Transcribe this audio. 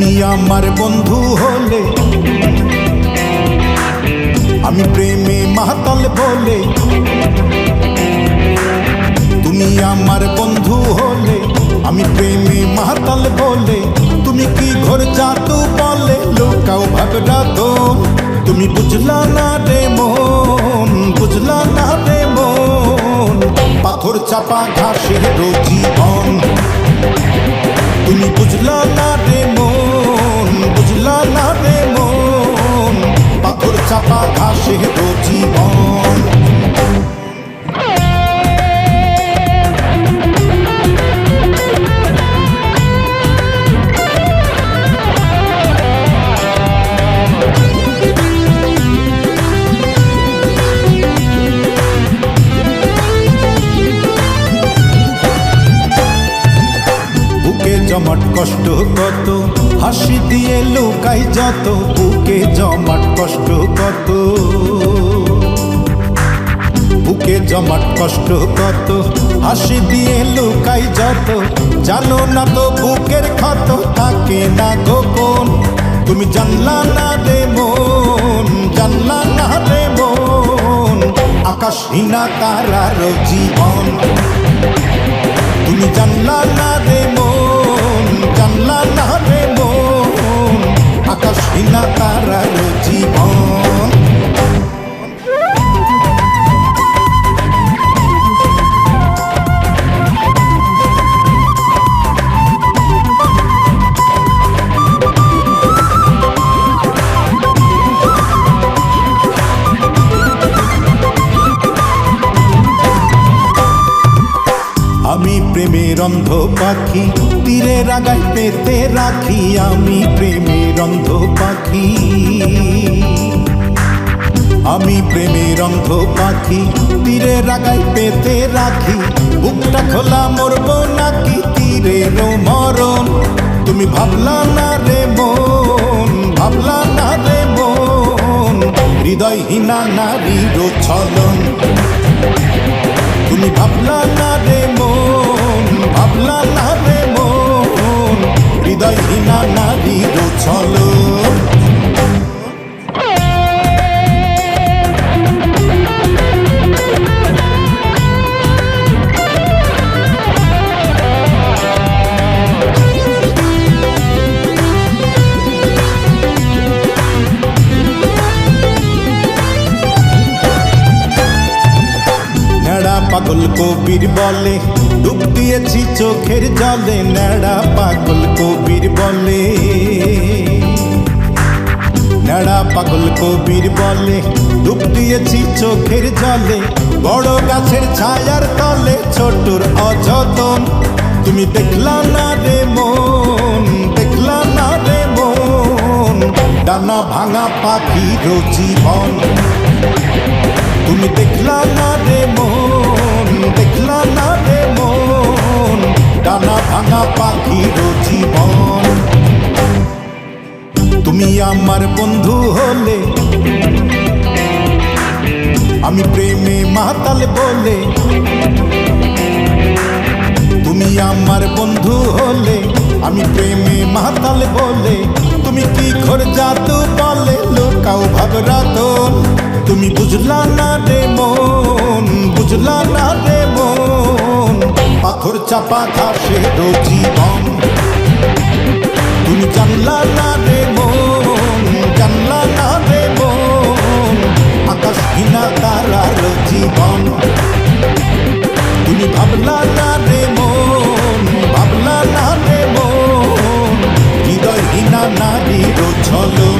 তুমি আমার বন্ধু হলে, আমি প্রেমে মাতাল বলে। তুমি আমার বন্ধু হলে, আমি প্রেমে মাতাল বলে। তুমি কি ঘর জাদু বলে লোকাও ভাবরা তো। তুমি বুঝলা না রে মন, বুঝলা না রে মন। পাথর চাপা ঘাসের জীবন তুমি বুঝলা না রে মন। হাসি দিয়ে লুকাই যত, বুকে জমাট কষ্ট কত। বুকে জমাট কষ্ট কত, হাসি দিয়ে লুকাই যত। জানো না তো বুকের ক্ষত, থাকে না গোপন। তুমি জানলা না রে মন, জানলা না রে মন। আকাশহীনা তারার জীবন। হিনা তারার জীবন আমি প্রেমের অন্ধ পাখি তীরে রাগাই পেতে রাখি। আমি প্রেমের অন্ধ আমি প্রেমের অন্ধ পাখি, তীরে রাগাই পেতে রাখি। বুকটা খোলা মরবো নাকি তীরের মরণ তুমি ভাবলা না রে মন, ভাবলা না রে মন। হৃদয়হীনা নারীর ছলন তুমি ভাবলা না রে মন, ভাবলা না পাগল কবির বলে, ডুব দিয়েছি চোখের জলে, ন্যাড়া পাগল কবির বলে। ন্যাড়া পাগল কবির বলে, ডুব দিয়েছি চোখের জলে, বড় গাছের ছায়ার তলে ছোটর অযতন। তুমি দেখলা না রে মন, দেখলা না রে মন, ডানা ভাঙা পাখির জীবন। তুমি দেখলা আমার বন্ধু হলে, আমি প্রেমে মাতাল বলে, তুমি আমার বন্ধু হলে, আমি প্রেমে মাতাল বলে, তুমি কি ঘর জাদু বলে, লোকাও ভাবরা তো তুমি বুঝলা না রে মন, বুঝলা না রে মন, পাথর চাপা ঘাসে জীবন তুমি জানলা না রে মন জানলা রে মন আকাশ কিনা তারার জীবন তুমি ভাবলা না রে মন ভাবলা না রে মন হৃদয়হীনা নারীর ছলন